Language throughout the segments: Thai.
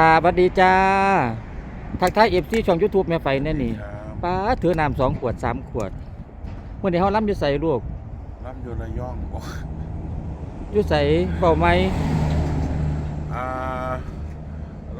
ตาบัดดีจ้า ทักทายเอฟซีช่องยูทูบแม่ไฟแน่นี่ครับป้าถือน้ำสองขวดสามขวดเมื่อนี้เขาล้ำอยู่ใส่ลูกร่ำอยู่ระยองบอกอยู่ใส่เป่าไม้อ่า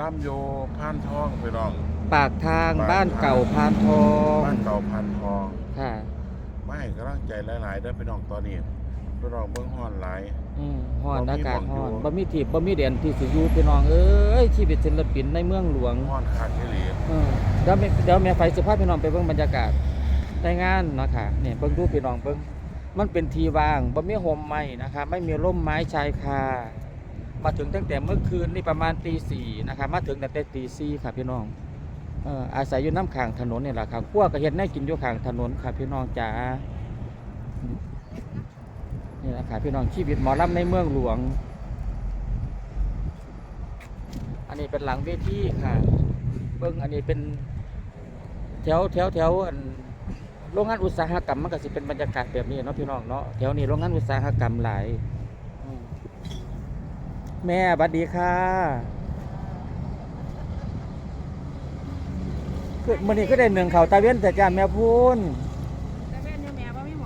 ร่ำอยู่พานทองไปลอง ปากทางบ้านเก่าพานทองบ้านเก่าพานทองค่ะไม่กำลังใจหลายๆได้อไปน้องตอนนี้ไปลองเบื้องห้อนหลาย อืมฮ้อนบ่มีอากาศหม้ฮ้องอนอยู่บ่มีทีบบ่มีเด่นที่สิอยู่พี่น้องเอ้ยชีวิตศิลปินในเมืองหลวงห้อนขาดที่หลีเออเดี๋ยวแม่เดี๋ยวแม่ไฟสิพาพี่น้องไปเบิ่งบรรยากาศในงานเนาะค่ะนี่เบิ่งดูพี่น้องเบิ่งมันเป็นทีว่างบ่มีโฮมไม้นะคะ ไม่มีร่มไม้ชายคามาถึงตั้งแต่เมื่อคืนนี่ประมาณตีสี่นะคะมาถึงตั้งแต่ตีสี่ค่ะพี่น้องเอ่ออาศัยอยู่น้ำข้างถนนนี่แหละค่ะขั้วก็เห็นได้กินอยู่ข้างถนนค่ะพี่น้องจ๋า นี่แหละค่ะพี่น้องชีวิตหมอลำในเมืองหลวง อันนี้เป็นหลังเวทีค่ะ เบิ้งอันนี้เป็นแถวแถวแถวอันโรงงานอุตสาหกรรมมันก็สิเป็นบรรยากาศแบบนี้เนาะพี่น้องเนาะแถวนี้โรงงานอุตสาหกรรมหลายแม่บัดดีค่ะคือมื้อนี้ก็ได้หนึ่งเข่าวตาเว้นแต่จ้าแม่พูน แต่แม่เนี่ยแม่ว่าไม่หม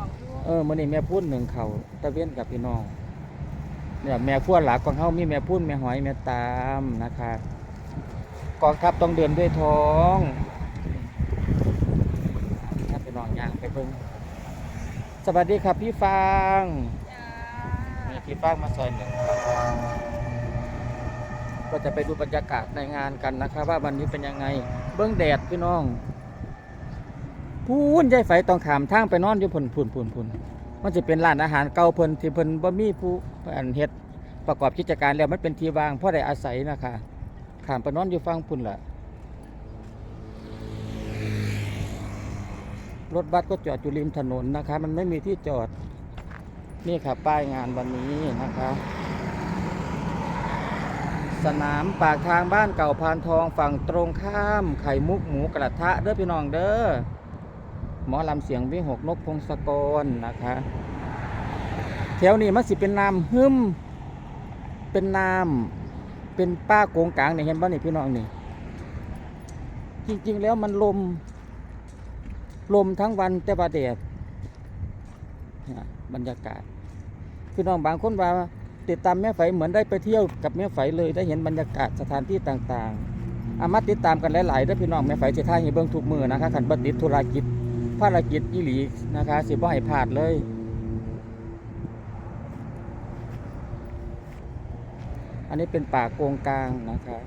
ออเออมื้อนี้แม่พูนหนึ่งเข่าตาเวนกับพี่น้องเนี่ยแม่ขั้วหลักของเฮามีแม่พูนแม่หอยแม่ตามนะคะกองทัพต้องเดินด้วยท้องถ้าไปนอนย่างไปเบิ่งสวัสดีครับพี่ฟางจ้านี่พี่ฟางมาซอยหนึ่งก็จะไปดูบรรยากาศในงานกันนะครับว่าวันนี้เป็นยังไง เบื้องแดดพี่น้อง พูนยายไฟต้องขามทางไปนอนอยู่พุ่นพุ่นพุ่นพุ่นมันจะเป็นร้านอาหารเก่าเพิ่นที่เพิ่นบ่มีผู้อันเฮ็ดประกอบกิจการแล้วมันเป็นที่ว่างพ่อได้อาศัยนะคะขามไปนอนอยู่ฟังพุ่นล่ะรถบัสก็จอดอยู่ริมถนนนะคะ มันไม่มีที่จอด นี่ค่ะป้ายงานวันนี้นะคะ สนามปากทางบ้านเก่าพานทองฝั่งตรงข้ามไข่มุกหมูกระทะเด้อพี่น้องเด้อ หมอลำเสียงวิหกนกพงศกรนะคะแถวนี้มันสิเป็นน้ำหึมเป็นน้ำเป็นป้าโกงกลางเนี่ยเห็นบ้านี่พี่น้องนี่จริงๆแล้วมันลม ลมทั้งวันแต่ว่าแดดเนี่ยบรรยากาศพี่น้องบางคนว่าติดตามแม่ไฝเหมือนได้ไปเที่ยวกับแม่ไฝเลยได้เห็นบรรยากาศสถานที่ต่างๆอามาติดตามกันหลายๆเด้อพี่น้องแม่ไฝสิท่ายให้เบิ่งทุกมือนะคะขันบัติดธุรกิจ ภารกิจอีหลีนะคะสิบ่ให้พลาดเลย อันนี้เป็นป่าโกงกลางนะคะ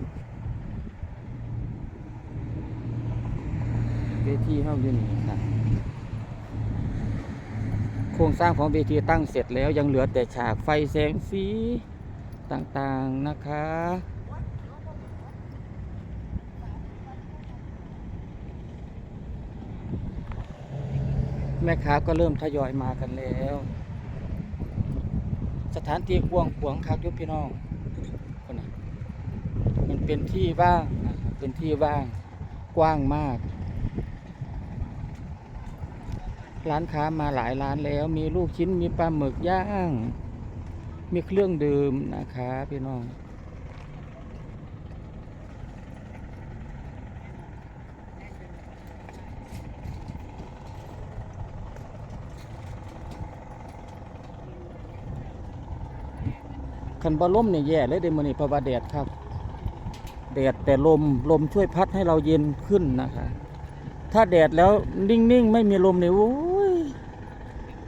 เวทีเฮาอยู่นี่ค่ะโครงสร้างของเวทีตั้งเสร็จแล้วยังเหลือแต่ฉากไฟแสงสีต่างๆนะคะ แม่ค้าก็เริ่มทยอยมากันแล้ว สถานที่กว้างขวางคักอยุพี่น้องคนน่ะมันเป็นที่ว่างนะเป็นที่ว่างกว้างมาก ร้านค้ามาหลายร้านแล้ว มีลูกชิ้นมีปลาหมึกย่าง มีเครื่องดื่มนะคะพี่น้อง คันบอล่มเนี่ยแย่เลยเดมันนี่เพราะว่าแดดครับ แดดแต่ลมลมช่วยพัดให้เราเย็นขึ้นนะคะ ถ้าแดดแล้วนิ่งๆ ไม่มีลมเนี่ยโอ้ย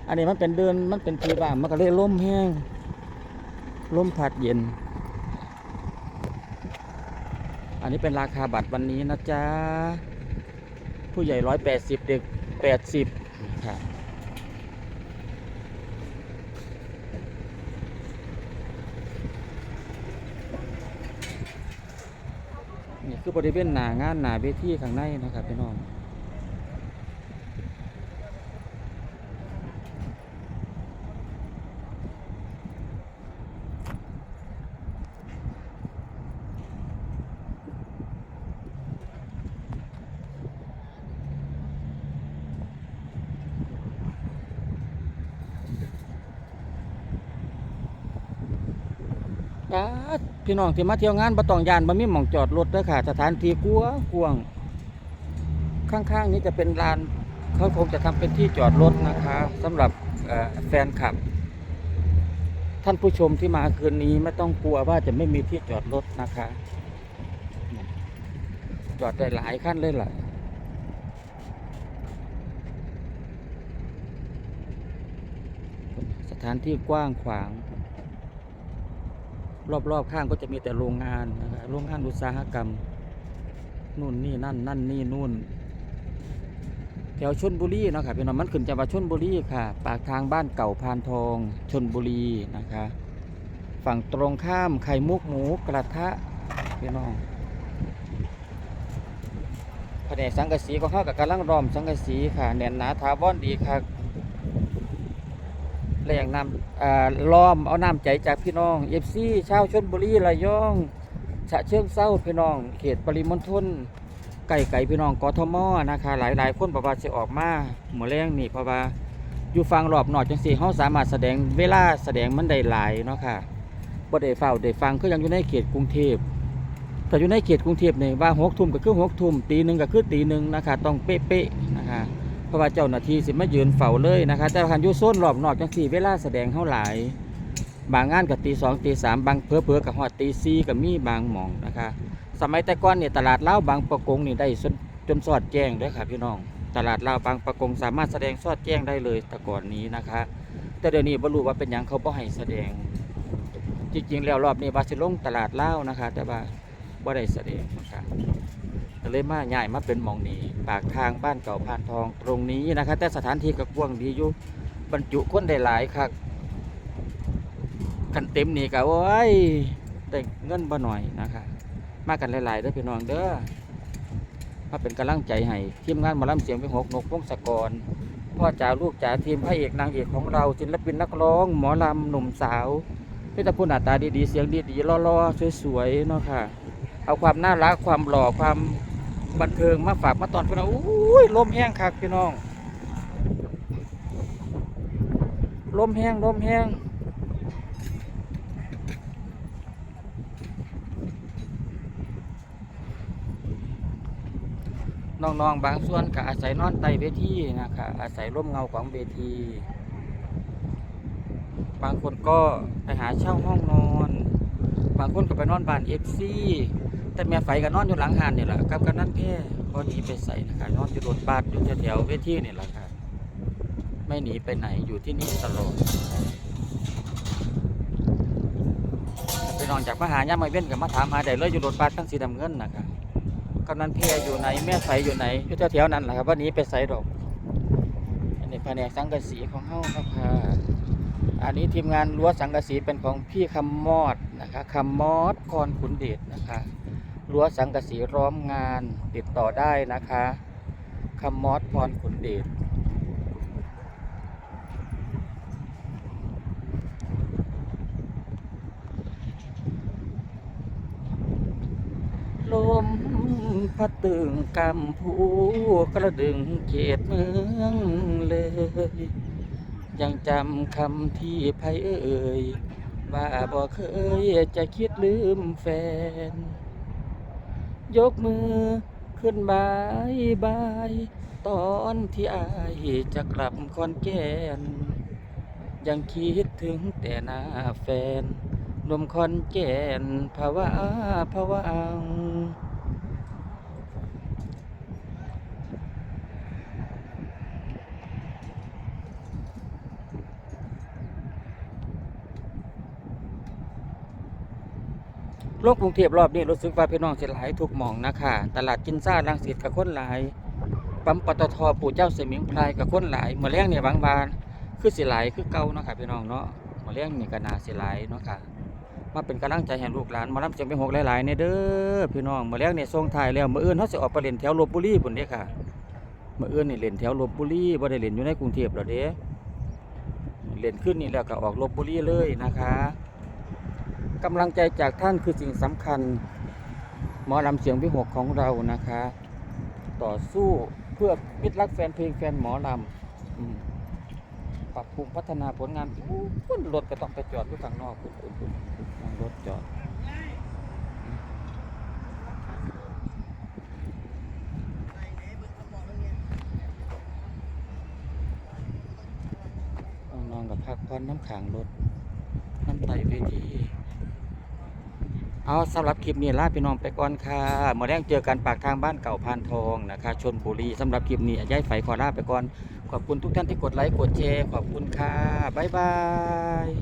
อันนี้มันเป็นเดินมันเป็นทีว่ามันก็เลยล่มแห้งล่มพัดเย็น อันนี้เป็นราคาบัตรวันนี้นะจ๊ะ ผู้ใหญ่ร้อยแปดสิบเด็กแปดสิบค่ะ คือบริเวณหน้างานหน้าเวทีข้างในนะครับพี่น้อง ป๊าพี่น้องที่มาเที่ยวงานบ่ต้องยานบ่มีหม่องจอดรถเด้อค่ะ สถานที่กว้างกว้างข้างๆนี้จะเป็นลานเขาคงจะทำเป็นที่จอดรถนะคะสำหรับแฟนคลับ ท่านผู้ชมที่มาคืนนี้ไม่ต้องกลัวว่าจะไม่มีที่จอดรถนะคะ จอดได้หลายขั้นเลยล่ะสถานที่กว้างขวาง รอบๆข้างก็จะมีแต่โรงงานนะครับโรงงานอุตสาหกรรมนู่นนี่นั่นนั่นนี่นู่น แถวชนบุรีนะค่ะพี่น้องมันขึ้นจังหวัดชนบุรีค่ะ ปากทางบ้านเก่าพานทองชนบุรีนะคะ ฝั่งตรงข้ามไข่มุกหมูกระทะพี่น้องแผนกสังกะสีของเขากับกำลังรอมสังกะสีค่ะแน่นหนาถาวรดีค่ะ แรงน้ำอ่าล้อมเอาน้ำใจจากพี่น้องเอฟซีชาวชนบุรีระยองฉะเชิงเศร้าพี่น้อง เขตปริมณฑลไก่ไก่พี่น้องกทมนะคะ หลายหลายคนบอกว่าจะออกมาหมู่แรงนี่เพราะว่าอยู่ฟังรอบนอกจังสี่เขาสามารถแสดงเวลาแสดงมันได้หลายเนาะค่ะบ่ได้เฝ้าได้ฟังคือยังอยู่ในเขตกรุงเทพแต่อยู่ในเขตกรุงเทพนี่ว่าหกทุ่มก็คือหกทุ่มตีหนึ่งก็คือตีหนึ่งนะคะต้องเป๊ะๆนะคะ ราะว่าเจ้าหน้าที่สิมายืนเฝ้าเลยนะคะแต่คันอยู่โซนรอบนอกจังสี่เวลาแสดงเท่าหลาย บางงานกับตีสองตีสามบางเพื่อเพื่อกับฮอดตีสี่กับมีบางหมองนะคะ สมัยแต่ก่อนเนี่ยตลาดเล้าบางประกงนี่ได้จนสอดแจ้งด้วยค่ะพี่น้อง ตลาดเล้าบางประกงสามารถแสดงสอดแจ้งได้เลยแต่ก่อนนี้นะคะ แต่เดี๋ยวนี้บ่รู้ว่าเป็นหยังเขาบ่ให้แสดง จริงๆแล้วรอบนี้ว่าสิลงตลาดเล่านะคะ แต่ว่าบ่ได้แสดงนะคะ ก็เลยมาย้ายมาเป็นมองนี้ปากทางบ้านเก่าพานทองตรงนี้นะคะแต่สถานที่ก็กว้างดีอยู่บรรจุคนได้หลายครับกันเต็มนี่ก็โอ้ยได้เงินบ่หน่อยนะคะมากันหลายๆเด้อพี่น้องเด้อมาเป็นกำลังใจให้ทีมงานหมอลำเสียงเป็นหกนกพงศกรพ่อจ๋าลูกจ๋าทีมพระเอกนางเอกของเราศิลปินนักร้อง หมอลำหนุ่มสาวพี่ตะพูดหน้าตาดีๆเสียงดีๆล่อๆสวยๆเนาะค่ะ เอาความน่ารักความหล่อความ บันเทิงมาฝากมาตอนพี่น้องอุ้ยลมแห้งคักพี่น้องลมแห้งลมแห้งน้องๆบางส่วนก็อาศัยนอนใต้เวทีนะคะอาศัยร่มเงาของเวที บางคนก็ไปหาเช่าห้องนอน บางคนก็ไปนอนบ้านเอฟซี แต่แม่ไฟก็นอนอยู่หลังหานนี่แหละกับกันนั่นแพ่พอหนีไปใส่นะคะนอนอยู่รถบัสอยู่แถวๆเวทีนี่แหละค่ะไม่หนีไปไหนอยู่ที่นี่ตลอดไปนอนจากมหาย่ามาเว้นกับมาถามหาได้เลยอยู่รถบัสทั้งสีดำเงินนะคะกำนันเพียอยู่ไหนแม่ไฟอยู่ไหนอยู่แถวๆนั้นแหละครับว่าหนี้ไปใส่ดอกอันนี้แผนกสังกะสีของเฮ้าครับค่ะอันนี้ทีมงานรั้วสังกะสีเป็นของพี่คำมอดนะคะคำมอดคอนขุนเดชนะคะ รั้วสังกะสีร้อมงานติดต่อได้นะคะคำมอดพรขุนเดชลมพัดตึงกำพูกระดึงเขตเมืองเลย ยังจำคำที่ไพเอ่ย ว่าบ่เคยจะคิดลืมแฟน ยกมือขึ้นบายบาย ตอนที่อายจะกลับคอนแก่น ยังคิดถึงแต่หน้าแฟนนมคอนแก่นภาวะภาวัง โลกกรุงเทพรอบนี้รู้สึกว่าพี่น้องเสิหลายทุกหมองนะคะตลาดกินซ่าลังสิตกับคนหลายปั๊มปตทปู่เจ้าเสมิงพรายกับคนหลายเมื่อแรงเนี่ยบางบานคือสิหลายคือเก่าเนาะค่ะพี่น้องเนาะเมื่อแรงนี่ก็น่าสิหลายเนาะค่ะมาเป็นกำลังใจให้ลูกหลานมารับเสียงเป็นหกหลายๆเนี่ยเด้อพี่น้องเมื่อแรงเนี่ยส่งถ่ายแล้วมื้ออื่นเฮาสิออกไปเล่นแถวลบบุรีพุ่นเด้ค่ะมื้ออื่นนี่เล่นแถวลบบุรีบ่ได้เล่นอยู่ในกรุงเทพหรอเด้เล่นขึ้นนี่แล้วก็ออกลบบุรีเลยนะคะ กำลังใจจากท่านคือสิ่งสำคัญ หมอลำเสียงพิหกของเรานะคะ ต่อสู้เพื่อมิตรรักแฟนเพลงแฟนหมอลำปรับปรุงพัฒนาผลงานพุ่รถก็ต้องไปจอดที่ข้างนอกพุ่นพุ่นทารถจอดนอนกับพักผ่อนน้ำขังรถน้ำไตเวที เอาสำหรับคลิปนี้ลาพี่น้องไปก่อนค่ะเมื่อแรงเจอกันปากทางบ้านเก่าพานทองนะคะชนบุรีสำหรับคลิปนี้ย้ายไฟขอลาไปก่อน ขอบคุณทุกท่านที่กดไลค์กดแชร์ขอบคุณค่ะ บ๊ายบาย